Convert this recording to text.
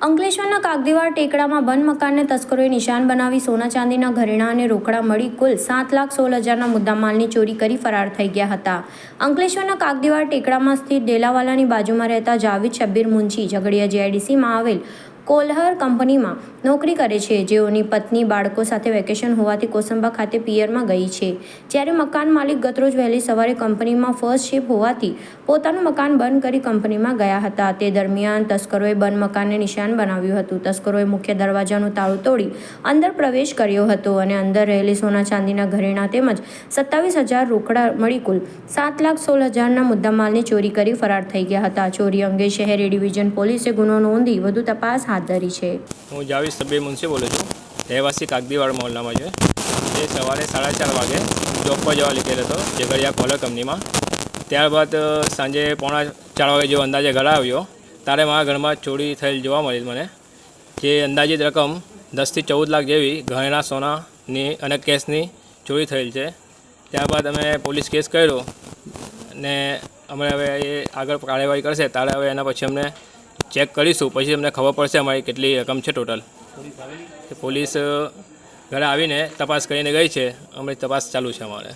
અંકલેશ્વરના કાગદીવાડ ટેકડામાં બંધ મકાનને તસ્કરોએ નિશાન બનાવી સોના ચાંદીના ઘરેણાં અને રોકડા મળી કુલ સાત લાખ સોળ હજારના મુદ્દામાલની ચોરી કરી ફરાર થઈ ગયા હતા. અંકલેશ્વરના કાગદીવાડ ટેકડામાં સ્થિત ડેલાવાલાની બાજુમાં રહેતા જાવેદ શબ્બીર મુંશી ઝઘડિયા જીઆઈડીસીમાં આવેલ કોલ્હર કંપનીમાં નોકરી કરે છે. જેઓની પત્ની બાળકો સાથે વેકેશન હોવાથી કોસંબા ખાતે પિયરમાં ગઈ છે. જ્યારે મકાન માલિક ગતરોજ વહેલી સવારે કંપનીમાં ફર્સ્ટ શિફ્ટ હોવાથી પોતાનું મકાન બંધ કરી કંપનીમાં ગયા હતા. તે દરમિયાન તસ્કરોએ બંધ મકાનને નિશાન બનાવ્યું હતું. તસ્કરોએ મુખ્ય દરવાજાનું તાળું તોડી અંદર પ્રવેશ કર્યો હતો અને અંદર રહેલી સોના ચાંદીના ઘરેણા તેમજ સત્તાવીસ હજાર રોકડા મળી કુલ સાત લાખ સોળ હજારના મુદ્દામાલની ચોરી કરી ફરાર થઈ ગયા હતા. ચોરી અંગે શહેર ડિવિઝન પોલીસે ગુનો નોંધી વધુ તપાસ હાથ ધરી છે. હું જાવીદ સબ્બીર મુનશી બોલું છું. રહેવાસી કાગદીવાડ મહોલ્લામાં છે. એ સવારે સાડા ચાર વાગે જોબ પર જવા નીકળેલો હતો ઝઘડિયા કોલર કંપનીમાં. ત્યારબાદ સાંજે પોણા ચાર વાગે જેવો અંદાજે ઘરે આવ્યો, ત્યારે મારા ઘરમાં ચોરી થયેલ જોવા મળી મને, જે અંદાજિત રકમ દસથી ચૌદ લાખ જેવી ઘરેણા સોનાની અને કેશની ચોરી થયેલ છે. ત્યારબાદ અમે પોલીસ કેસ કર્યો ને અમે હવે એ આગળ કાર્યવાહી કરશે ત્યારે હવે એના પછી અમને ચેક કરીશું. પછી તમને ખબર પડશે અમારી કેટલી રકમ છે ટોટલ. પોલીસ ઘરે આવીને તપાસ કરીને ગઈ છે. અમે તપાસ ચાલુ છે અમારે.